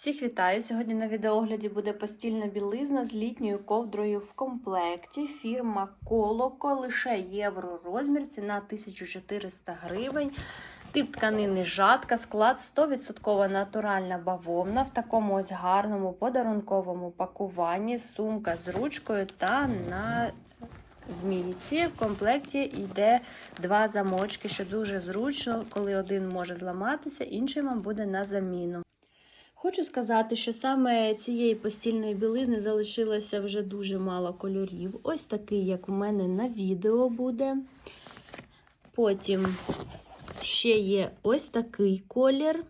Всіх вітаю! Сьогодні на відеогляді буде постільна білизна з літньою ковдрою в комплекті. Фірма Колоко, лише євро розмір, ціна 1400 гривень. Тип тканини жатка, склад 100% натуральна бавовна в такому ось гарному подарунковому пакуванні, сумка з ручкою та на змійці. В комплекті йде два замочки, що дуже зручно, коли один може зламатися, інший вам буде на заміну. Хочу сказати, що саме цієї постільної білизни залишилося вже дуже мало кольорів. Ось такий, як у мене на відео буде. Потім ще є ось такий колір.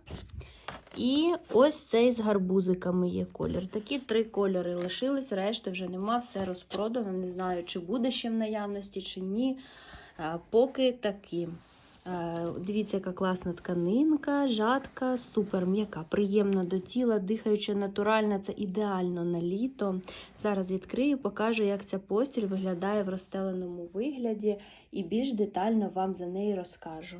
І ось цей з гарбузиками є колір. Такі три кольори лишились, решти вже нема, все розпродано. Не знаю, чи буде ще в наявності, чи ні. Поки такі. Е, Дивіться, яка класна тканинка, жатка, супер м'яка, приємна до тіла, дихаюча натуральна, це ідеально на літо. Зараз відкрию, покажу, як ця постіль виглядає в розстеленому вигляді, і більш детально вам за неї розкажу.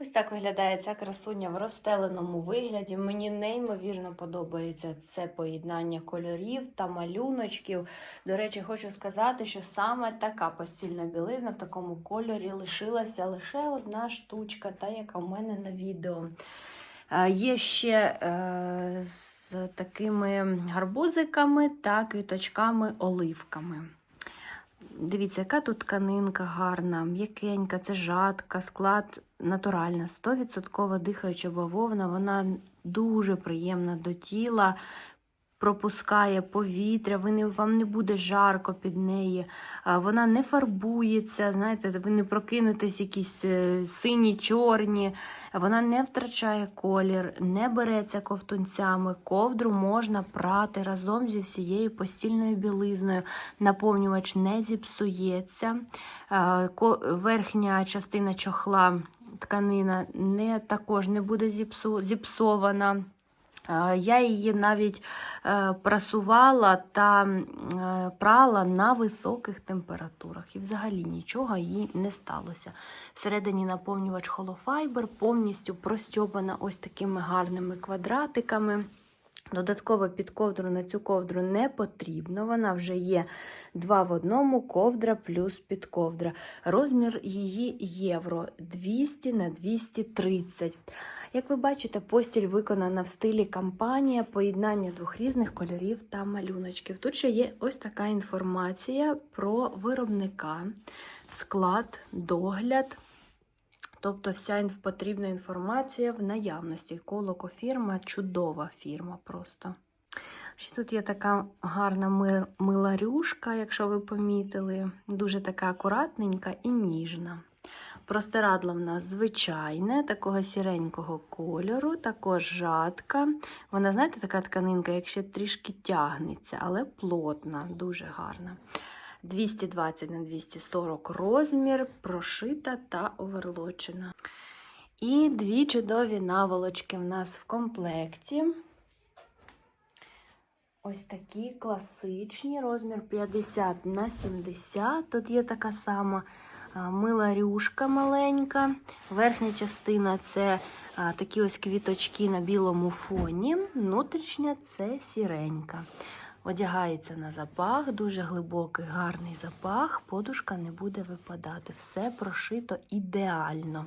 Ось так виглядає ця красуня в розстеленому вигляді. Мені неймовірно подобається це поєднання кольорів та малюночків. До речі, хочу сказати, що саме така постільна білизна в такому кольорі лишилася лише одна штучка, та яка в мене на відео. Е, Є ще е, з такими гарбузиками та квіточками-оливками. Дивіться, яка тут тканинка гарна, м'якенька, це жатка, склад натуральна, 100% дихаюча бавовна, вона дуже приємна до тіла, пропускає повітря, ви не, вам не буде жарко під неї, вона не фарбується, знаєте, ви не прокинетесь якісь е, сині, чорні, вона не втрачає колір, не береться ковтунцями, ковдру можна прати разом зі всією постільною білизною, наповнювач не зіпсується, верхня частина чохла тканина не, також не буде зіпсу, зіпсована. Е, Я її навіть е, прасувала та е, прала на високих температурах. І взагалі нічого їй не сталося. Всередині наповнювач холофайбер повністю простьобана ось такими гарними квадратиками. Додатково під ковдру на цю ковдру не потрібно. Вона вже є два в одному, ковдра плюс підковдра. Розмір її євро 200 на 230. Як ви бачите, постіль виконана в стилі кампанія, поєднання двох різних кольорів та малюночків. Тут ще є ось така інформація про виробника, склад, догляд. Тобто вся потрібна інформація в наявності. Колоко фірма, чудова фірма просто. Ще тут є така гарна ми- миларюшка, якщо ви помітили. Дуже така акуратненька і ніжна. Простирадло в нас звичайне, такого сіренького кольору, також жатка. Вона, знаєте, така тканинка, як ще трішки тягнеться, але плотна, дуже гарна. 220 на 240 розмір, прошита та оверлочена. І дві чудові наволочки в нас в комплекті. Ось такі класичні, розмір 50 на 70. Тут є така сама а, миларюшка маленька. Верхня частина це такі ось квіточки на білому фоні. Внутрішня це сіренька. Одягається на запах, дуже глибокий, гарний запах, подушка не буде випадати. Все прошито ідеально.